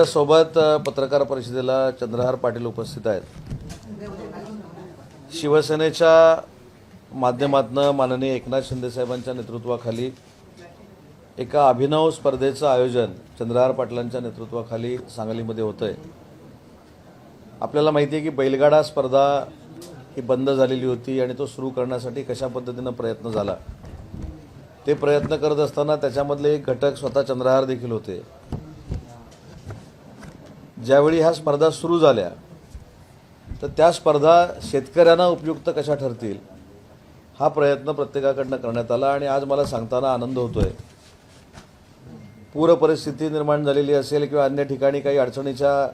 सोबत पत्रकार परिषदेला चंद्रहार पाटील उपस्थित आहेत. शिवसेनेच्या माध्यमातनं माननीय एकनाथ शिंदेसाहेबांच्या नेतृत्वाखाली एका अभिनव स्पर्धेचं आयोजन चंद्रहार पाटलांच्या नेतृत्वाखाली सांगलीमध्ये होतं आहे आपल्याला माहिती आहे की बैलगाडा स्पर्धा ही बंद झालेली होती आणि तो सुरू करण्यासाठी कशा पद्धतीनं प्रयत्न झाला? ते प्रयत्न करत असताना त्याच्यामधले एक घटक स्वतः चंद्रहार देखील होते. ज्यावेळी ह्या स्पर्धा सुरू झाल्या तर त्या स्पर्धा शेतकऱ्यांना उपयुक्त कशा ठरतील हा प्रयत्न प्रत्येकाकडनं करण्यात आला आणि आज मला सांगताना आनंद होतोय. पूर परिस्थिती निर्माण झालेली असेल किंवा अन्य ठिकाणी काही अडचणीच्या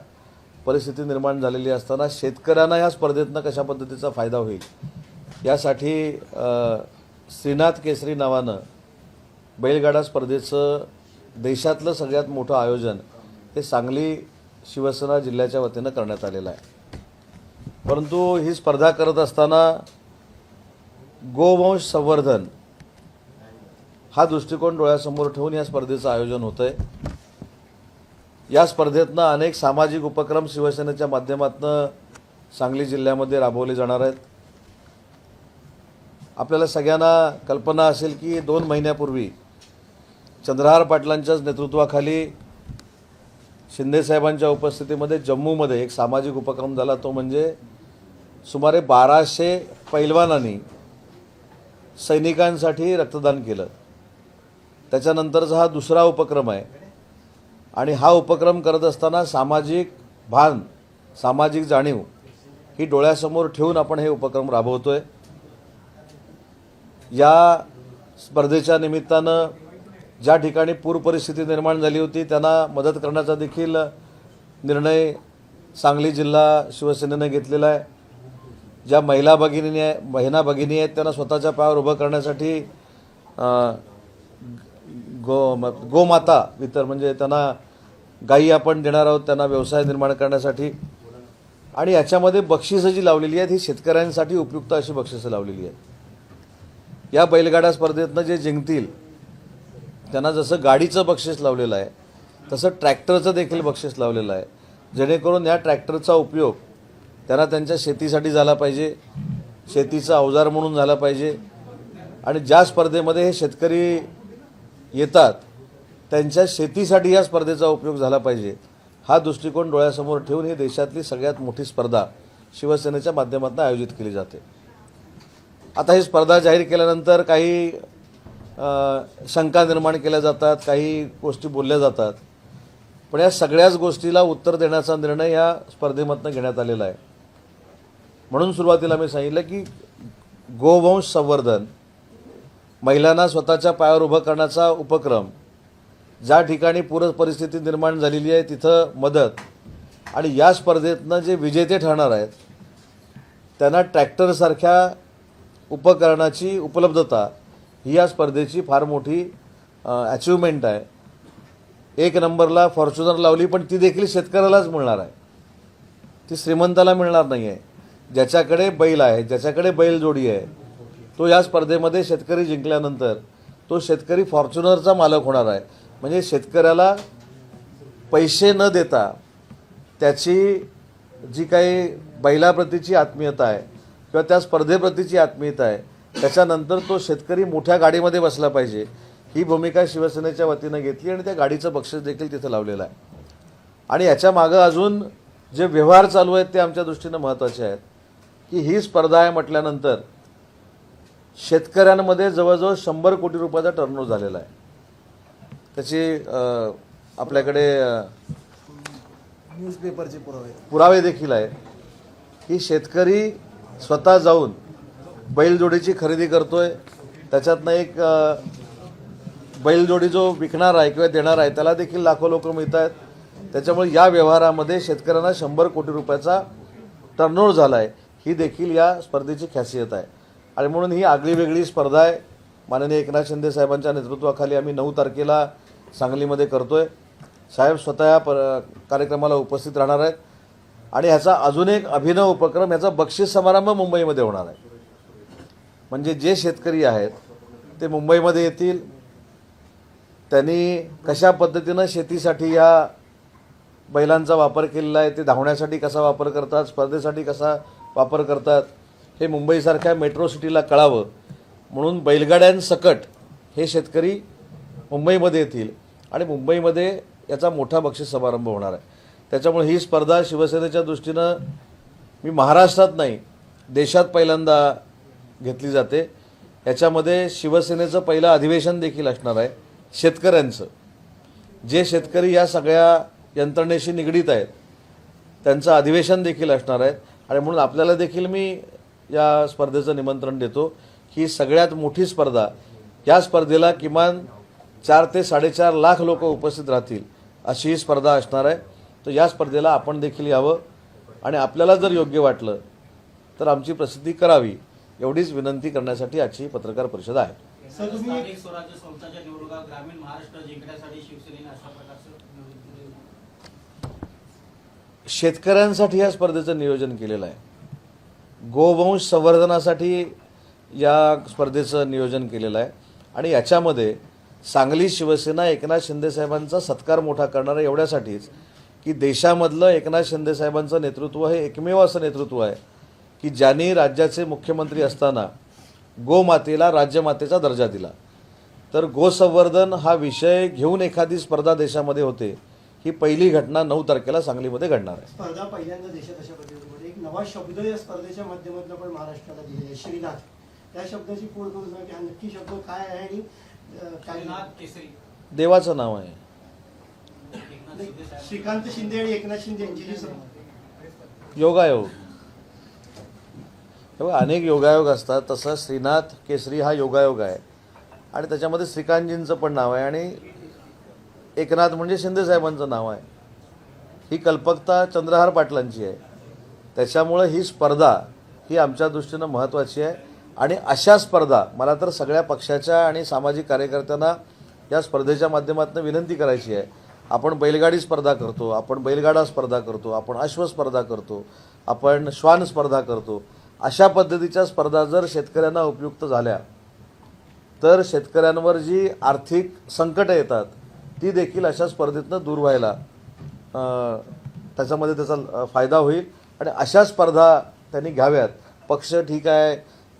परिस्थिती निर्माण झालेली असताना शेतकऱ्यांना ह्या स्पर्धेतनं कशा पद्धतीचा फायदा होईल यासाठी श्रीनाथ केसरी नावानं बैलगाडा स्पर्धेचं देशातलं सगळ्यात मोठं आयोजन हे सांगली शिवसेना जिल्ह्याच्या वतीनं करण्यात आलेला आहे. परंतु ही स्पर्धा करत असताना गोवंश संवर्धन हा दृष्टिकोन डोळ्यासमोर ठेवून या स्पर्धेचं आयोजन होतं आहे या स्पर्धेतनं अनेक सामाजिक उपक्रम शिवसेनेच्या माध्यमातून सांगली जिल्ह्यामध्ये राबवले जाणार आहेत. आपल्याला सगळ्यांना कल्पना असेल की दोन महिन्यापूर्वी चंद्रहार पाटलांच्याच नेतृत्वाखाली शिंदेसाहेबांच्या उपस्थितीमध्ये जम्मूमध्ये एक सामाजिक उपक्रम झाला तो म्हणजे सुमारे बाराशे पैलवानांनी सैनिकांसाठी रक्तदान केलं. त्याच्यानंतरचा हा दुसरा उपक्रम आहे. आणि हा उपक्रम करत असताना सामाजिक भान सामाजिक जाणीव ही डोळ्यासमोर ठेवून आपण हे उपक्रम राबवतो आहे या स्पर्धेच्या निमित्तानं ज्या ठिकाणी पूर परिस्थिती निर्माण झाली होती त्यांना मदत करण्याचा देखील निर्णय सांगली जिल्हा शिवसेनेनं घेतलेला आहे. ज्या महिला भगिनी आहे महिला भगिनी आहेत त्यांना स्वतःच्या पायावर उभं करण्यासाठी गो म- गोमाता इतर म्हणजे त्यांना गायी आपण देणार आहोत त्यांना व्यवसाय निर्माण करण्यासाठी. आणि याच्यामध्ये बक्षिसं जी लावलेली आहेत ही शेतकऱ्यांसाठी उपयुक्त अशी बक्षिसं लावलेली आहेत. या बैलगाडा स्पर्धेतनं जे जिंकतील त्यांना जसं गाडीचं बक्षीस लावलेलं आहे तसं ट्रॅक्टरचं देखील बक्षीस लावलेलं आहे. जेणेकरून या ट्रॅक्टरचा उपयोग त्यांना त्यांच्या शेतीसाठी झाला पाहिजे शेतीचा अवजार म्हणून झाला पाहिजे आणि ज्या स्पर्धेमध्ये हे शेतकरी येतात त्यांच्या शेतीसाठी या स्पर्धेचा उपयोग झाला पाहिजे. हा दृष्टिकोन डोळ्यासमोर ठेवून ही देशातली सगळ्यात मोठी स्पर्धा शिवसेनेच्या माध्यमातून आयोजित केली जाते. आता ही स्पर्धा जाहीर केल्यानंतर काही शंका निर्माण केल्या जातात काही गोष्टी बोलल्या जातात. पण या सगळ्याच गोष्टीला उत्तर देण्याचा निर्णय या स्पर्धेमधनं घेण्यात आलेला आहे. म्हणून सुरुवातीला मी सांगितलं की गोवंश संवर्धन महिलांना स्वतःच्या पायावर उभं करण्याचा उपक्रम ज्या ठिकाणी पूर परिस्थिती निर्माण झालेली आहे तिथं मदत आणि या स्पर्धेतनं जे विजेते ठरणार आहेत त्यांना ट्रॅक्टरसारख्या उपकरणाची उपलब्धता ही या स्पर्धेची फार मोठी अचिव्हमेंट आहे. एक नंबरला फॉर्च्युनर लावली पण ती देखील शेतकऱ्यालाच मिळणार आहे. ती श्रीमंताला मिळणार नाही आहे ज्याच्याकडे बैल आहे ज्याच्याकडे बैलजोडी आहे तो या स्पर्धेमध्ये शेतकरी जिंकल्यानंतर तो शेतकरी फॉर्च्युनरचा मालक होणार आहे. म्हणजे शेतकऱ्याला पैसे न देता त्याची जी काही बैलाप्रतीची आत्मीयता आहे किंवा त्या स्पर्धेप्रतीची आत्मीयता आहे त्याच्यानंतर तो शेतकरी मोठ्या गाडीमध्ये बसला पाहिजे. ही भूमिका शिवसेनेच्या वतीनं घेतली आणि त्या गाडीचं बक्षीस देखील तिथं लावलेलं आहे. आणि याच्या मागं अजून जे व्यवहार चालू आहेत ते आमच्या दृष्टीनं महत्त्वाचे आहेत. की ही स्पर्धा आहे म्हटल्यानंतर शेतकऱ्यांमध्ये जवळजवळ शंभर कोटी रुपयाचा टर्नओव्हर झालेला आहे. त्याची आपल्याकडे न्यूजपेपरचे पुरावे. पुरावे देखील आहेत. की शेतकरी स्वतः जाऊन बैलजोडीची खरेदी करतोय. त्याच्यातनं एक बैलजोडी जो विकणार आहे किंवा देणार आहे त्याला देखील लाखो लोक मिळत आहेत त्याच्यामुळे या व्यवहारामध्ये शेतकऱ्यांना शंभर कोटी रुपयाचा टर्नओव्हर झाला आहे ही देखील या स्पर्धेची खासियत आहे. आणि म्हणून ही आगळी वेगळी स्पर्धा आहे. माननीय एकनाथ शिंदे साहेबांच्या नेतृत्वाखाली आम्ही नऊ तारखेला सांगलीमध्ये करतो आहे साहेब स्वतः या पर कार्यक्रमाला उपस्थित राहणार आहेत. आणि ह्याचा अजून एक अभिनव उपक्रम ह्याचा बक्षीस समारंभ मुंबईमध्ये होणार आहे. म्हणजे जे शेतकरी आहेत ते मुंबईमध्ये येतील. त्यांनी कशा पद्धतीनं शेतीसाठी या बैलांचा वापर केलेला आहे ते धावण्यासाठी कसा वापर करतात स्पर्धेसाठी कसा वापर करतात हे मुंबईसारख्या मेट्रो सिटीला कळावं. म्हणून बैलगाड्यांसकट हे शेतकरी मुंबईमध्ये येतील आणि मुंबईमध्ये याचा मोठा बक्षीस समारंभ होणार आहे. त्याच्यामुळे ही स्पर्धा शिवसेनेच्या दृष्टीनं मी महाराष्ट्रात नाही देशात पहिल्यांदा घेतली जाते. याच्यामध्ये शिवसेनेचं पहिलं अधिवेशन देखील असणार आहे शेतकऱ्यांचं. जे शेतकरी या सगळ्या यंत्रणेशी निगडीत आहेत त्यांचं अधिवेशन देखील असणार आहे. आणि म्हणून आपल्याला देखील मी या स्पर्धेचं निमंत्रण देतो की सगळ्यात मोठी स्पर्धा या स्पर्धेला किमान चार ते साडेचार लाख लोक उपस्थित राहतील अशी ही स्पर्धा असणार आहे. तर या स्पर्धेला आपण देखील यावं. आणि आपल्याला जर योग्य वाटलं तर आमची प्रसिद्धी करावी. एवढीच विनंती करण्यासाठी आजची पत्रकार परिषद आहे. सर तुम्ही स्थानिक स्वराज्य संस्थांच्या निवडणुका ग्रामीण महाराष्ट्र जिंकण्यासाठी शिवसेनेने अशा प्रकारचं नियोजन केलेलं आहे. शेतकऱ्यांसाठी या स्पर्धेचं नियोजन केलेलं आहे. गोवंश संवर्धनासाठी या स्पर्धेचं नियोजन केलेलं आहे. आणि याच्यामध्ये सांगली शिवसेना एकनाथ शिंदेसाहेबांचा सत्कार मोठा करणार आहे. एवढ्यासाठीच की देशामधलं एकनाथ शिंदेसाहेबांचं नेतृत्व हे एकमेव असं नेतृत्व आहे. की ज्यांनी राज्याचे मुख्यमंत्री असताना गोमातेला राज्यमातेचा दर्जा दिला. तर गोसंवर्धन हा विषय घेऊन एखादी स्पर्धा देशामध्ये होते ही पहिली घटना नऊ तारखेला सांगलीमध्ये घडणार आहे. स्पर्धा पहिल्यांदा देशात अशा पद्धतीमध्ये एक नवा शब्द या स्पर्धेच्या माध्यमातून आपण महाराष्ट्राला दिलेला आहे श्रीनाथ. त्या शब्दाची पोड करून सांगा की हा नक्की शब्द काय आहे आणि काय श्रीनाथ केसरी. देवाचं नाव आहे. श्रीकांत शिंदे आणि एकनाथ शिंदे यांची जी योगायोग. तेव्हा अनेक योगायोग असतात. तसं श्रीनाथ केसरी हा योगायोग आहे. आणि त्याच्यामध्ये श्रीकांतजींचं पण नाव आहे. आणि एकनाथ म्हणजे शिंदेसाहेबांचं नाव आहे. ही कल्पकता चंद्रहार पाटलांची आहे. त्याच्यामुळं ही स्पर्धा ही आमच्या दृष्टीनं महत्त्वाची आहे. आणि अशा स्पर्धा मला तर सगळ्या पक्षाच्या आणि सामाजिक कार्यकर्त्यांना या स्पर्धेच्या माध्यमातून विनंती करायची आहे. आपण बैलगाडी स्पर्धा करतो आपण बैलगाडा स्पर्धा करतो आपण अश्व स्पर्धा करतो आपण श्वान स्पर्धा करतो. अशा पद्धतीच्या स्पर्धा जर शेतकऱ्यांना उपयुक्त झाल्या तर शेतकऱ्यांवर जी आर्थिक संकटं येतात ती देखील अशा स्पर्धेतनं दूर व्हायला त्याच्यामध्ये त्याचा फायदा होईल. आणि अशा स्पर्धा त्यांनी घ्याव्यात. पक्ष ठीक आहे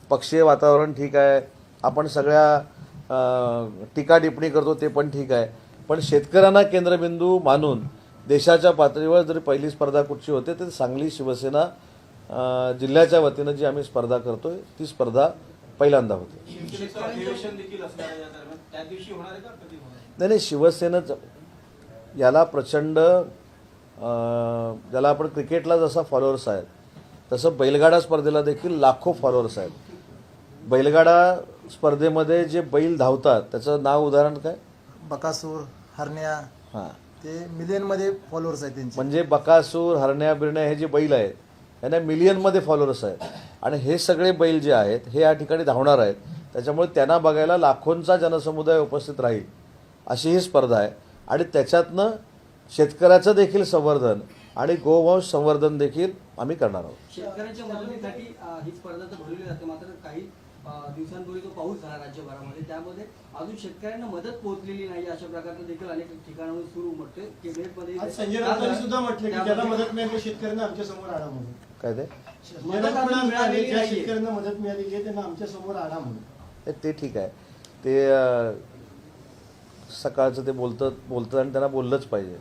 पक्षीय वातावरण ठीक आहे आपण सगळ्या टीका टिप्पणी करतो ते पण ठीक आहे. पण शेतकऱ्यांना केंद्रबिंदू मानून देशाच्या पातळीवर जरी पहिली स्पर्धा कुठची होते तर सांगली शिवसेना जिल्ह्याच्या वतीनं जी आम्ही स्पर्धा करतोय ती स्पर्धा पहिल्यांदा होते? नाही नाही शिवसेनेच. याला प्रचंड ज्याला आपण क्रिकेटला जसा फॉलोअर्स आहेत तसं बैलगाडा स्पर्धेला देखील लाखो फॉलोअर्स आहेत. बैलगाडा स्पर्धेमध्ये जे बैल धावतात त्याचं नाव उदाहरण काय? बकासूर हरण्या हां. ते मिलियनमध्ये फॉलोअर्स आहेत त्यांचे. म्हणजे बकासूर हरण्या बिरण्या हे जे बैल आहेत यांना मिलियनमध्ये फॉलोअर्स आहेत. आणि हे सगळे बैल जे आहेत हे या ठिकाणी धावणार आहेत. त्याच्यामुळे त्यांना बघायला लाखोंचा जनसमुदाय उपस्थित राहील अशी ही स्पर्धा आहे. आणि त्याच्यातनं शेतकऱ्याचं देखील संवर्धन आणि गोवंश संवर्धन देखील आम्ही करणार आहोत. शेतकऱ्यांच्या मदतीसाठी अ, ही स्पर्धा तर भरवली जाते मात्र काही अ, दिवसांपूर्वी जो पाऊस झाला राज्यभरामध्ये. त्यामध्ये अजून शेतकऱ्यांना मदत पोहोचलेली नाही अशा प्रकारचं देखील अनेक ठिकाणाहून सुरू केबिनेटमध्ये आज संजय राऊतांनी सुद्धा म्हटलं की ज्याला मदत मिळाली शेतकऱ्यांना आमच्यासमोर म्हणून. काय ते? मदत अजून मिळाली मिळालेली ज्या नाहीये. शेतकऱ्यांना मदत मिळालेली आहे त्यांना आमच्यासमोर आणा म्हणून. ते- ठीक आहे. ते सकाळचं ते बोलतं बोलतं आणि त्यांना बोललंच पाहिजे.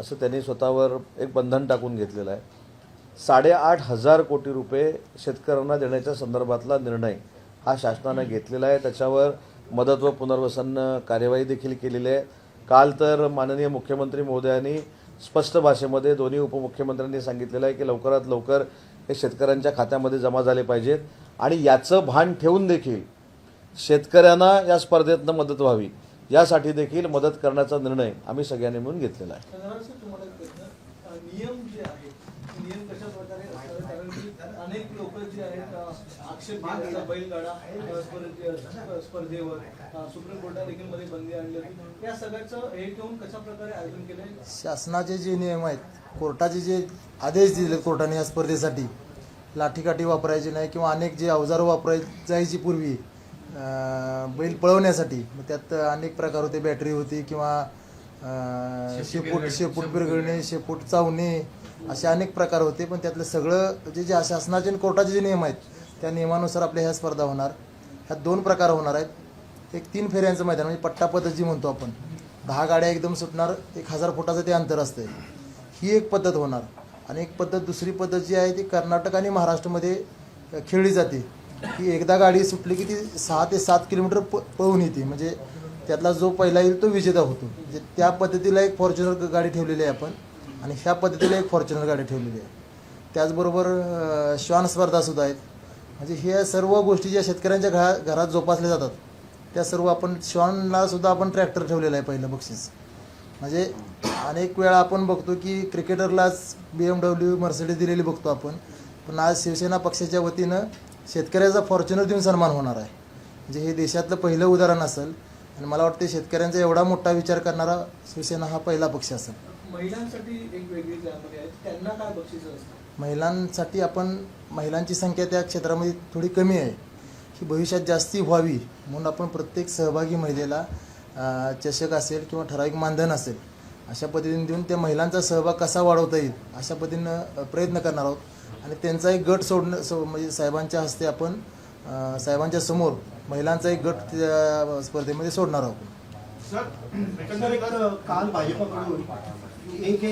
असं त्यांनी स्वतःवर एक बंधन टाकून घेतलेलं आहे. साडेआठ हजार कोटी रुपये शेतकऱ्यांना देण्याच्या संदर्भातला निर्णय हा शासनानं घेतलेला आहे. त्याच्यावर मदत व पुनर्वसन कार्यवाही देखील केलेली आहे. काल तर माननीय मुख्यमंत्री महोदयांनी स्पष्ट भाषेमध्ये दोन्ही उपमुख्यमंत्र्यांनी सांगितलेलं आहे की लवकरात लवकर हे शेतकऱ्यांच्या खात्यामध्ये जमा झाले पाहिजेत आणि याचं भान ठेवून देखील शेतकऱ्यांना या स्पर्धेतनं मदत व्हावी. यासाठी देखील मदत करण्याचा निर्णय आम्ही सगळ्यांनी मिळून घेतलेला आहे साधारण सर तुम्हाला एक प्रश्न अ, नियम जे आहेत ते नियम कशा प्रकारे असतात कारण की अनेक लोक जे आहेत अ, आक्षेप बैलगाडा स्पर्धेवर सुप्रीम कोर्टाने देखील मध्ये बंदी आणली होती. या सगळ्याचं हे ठेवून कशा प्रकारे आयोजन केलंय शासनाचे जे नियम आहेत कोर्टाचे जे आदेश दिले कोर्टाने या स्पर्धेसाठी लाठीकाठी वापरायची नाही किंवा अनेक जे अवजारं वापराय जायची पूर्वी बैल पळवण्यासाठी मग त्यात अनेक प्रकार होते. बॅटरी होती किंवा शेपूट शेपूट बिरगळणे शेपूट चावणे असे अनेक प्रकार होते. पण त्यातलं सगळं जे जे शासनाचे आणि कोर्टाचे जे नियम आहेत त्या नियमानुसार आपल्या ह्या स्पर्धा होणार. ह्या दोन प्रकार होणार आहेत. एक तीन फेऱ्यांचं मैदान म्हणजे पट्टा पद्धत जी म्हणतो आपण दहा गाड्या एकदम सुटणार एक हजार फुटाचं ते अंतर असते ही एक पद्धत होणार. आणि एक पद्धत दुसरी पद्धत जी आहे ती कर्नाटक आणि महाराष्ट्रामध्ये खेळली जाते. की एकदा गाडी सुटली की ती सहा ते सात किलोमीटर प पळून येते. म्हणजे त्यातला जो पहिला येईल तो विजेता होतो. म्हणजे त्या पद्धतीला एक फॉर्च्युनर गाडी ठेवलेली आहे आपण. आणि ह्या पद्धतीला एक फॉर्च्युनर गाडी ठेवलेली आहे. त्याचबरोबर श्वान स्पर्धासुद्धा आहेत. म्हणजे ह्या सर्व गोष्टी ज्या शेतकऱ्यांच्या घरा घरात जोपासल्या जातात त्या सर्व आपण श्वानला सुद्धा आपण ट्रॅक्टर ठेवलेला आहे पहिलं बक्षीस. म्हणजे अनेक वेळा आपण बघतो की क्रिकेटरलाच बी एम डब्ल्यू मर्सिडीज दिलेली बघतो आपण. पण आज शिवसेना पक्षाच्या वतीनं शेतकऱ्याचा फॉर्च्युनर देऊन सन्मान होणार आहे. म्हणजे हे देशातलं पहिलं उदाहरण असेल. आणि मला वाटते शेतकऱ्यांचा एवढा मोठा विचार करणारा शिवसेना हा पहिला पक्ष असेल. महिलांसाठी एक वेगळी त्यांना काय बक्षीस असतं महिलांसाठी आपण महिलांची संख्या त्या क्षेत्रामध्ये थोडी कमी आहे ही भविष्यात जास्ती व्हावी म्हणून आपण प्रत्येक सहभागी महिलेला चषक असेल किंवा ठराविक मानधन असेल अशा पद्धतीने देऊन त्या महिलांचा सहभाग कसा वाढवता येईल अशा पद्धतीनं प्रयत्न करणार आहोत. आणि त्यांचा एक गट सोडणं सो म्हणजे साहेबांच्या हस्ते आपण साहेबांच्या समोर महिलांचा एक गट त्या स्पर्धेमध्ये सोडणार आहोत.